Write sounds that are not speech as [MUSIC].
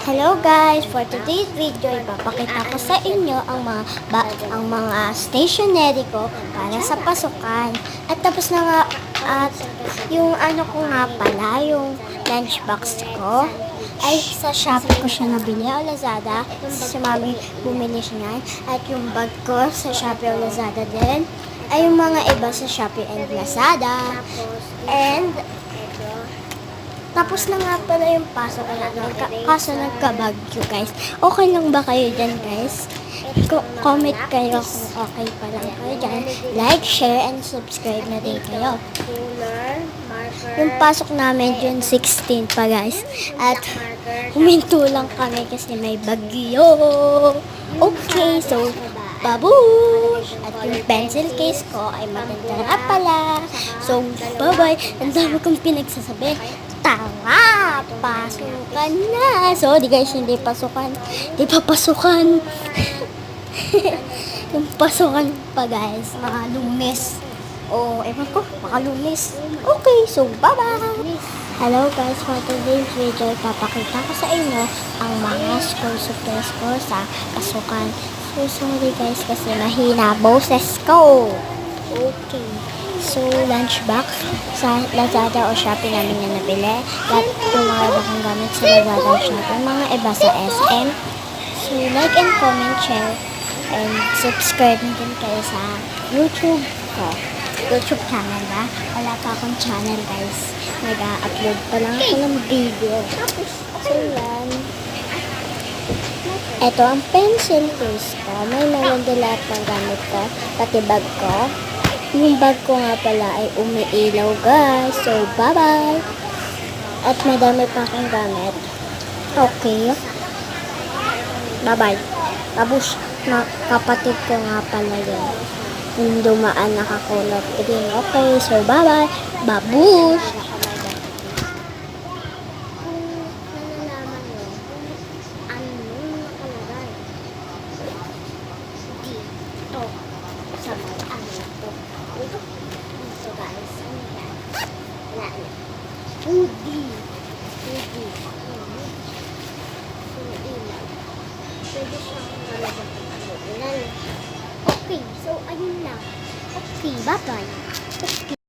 Hello guys, for today's video, ipapakita ko sa inyo ang mga ba, ang mga stationery ko para sa pasukan. At tapos na nga at yung ano ko nga pala, yung lunchbox ko ay sa Shopee ko siya nabili o Lazada. Si mami bumili siya niyan. At yung bag ko sa Shopee o Lazada din. Ay yung mga iba sa Shopee and Lazada. And tapos na nga pala yung na nagka, kaso nagkabagyo guys. Okay lang ba kayo dyan guys? Co- comment kayo kung okay pa lang kayo dyan. Like, share, and subscribe na din kayo. Yung pasok namin June 16 pa guys. At huminto lang kami kasi may bagyo. Okay, so babush! At yung pencil case ko ay maganda nga pala. So, bye-bye. Ang dami kong pinagsasabi. Tara! Pasukan na! So, di guys, hindi pasukan. Di pa pasukan. [LAUGHS] yung pasukan pa guys. Mga lunes. O, ewan ko, mga lunes. Okay, so bye-bye! Hello guys, for today's video, ipapakita ko sa inyo ang mga school supplies ko sa pasukan. So, sorry guys kasi mahina boses ko. Okay. So, lunchbox sa Lazada o Shopee namin na nabili. Lahat yung mga iba kong gamit sa Lazada o Shopee. Mga iba sa SM. So, like and comment, share, and subscribe na din kayo sa YouTube ko. YouTube channel ba? Wala pa akong channel guys. Nag-upload pa lang ako ng video. So, yan. Ito ang pencil case ko. May meron din lahat ng gamit ko. Pati bag ko. Yung bag ko nga pala ay umiilaw guys. So, bye-bye. At madami pa akong gamit. Okay. Bye-bye. Tapos, kapatid ko nga pala yun. Yung dumaan nakakulot green. Okay, so bye-bye. Babush! kung nalalaman mo, ano yung nakalagay dito sa may ano to. Ito, ito guys, ano yan? Na. Hoodie. Hoodie. Ano, ilan. Okay, so ayun lang. Okay, bye-bye. Okay.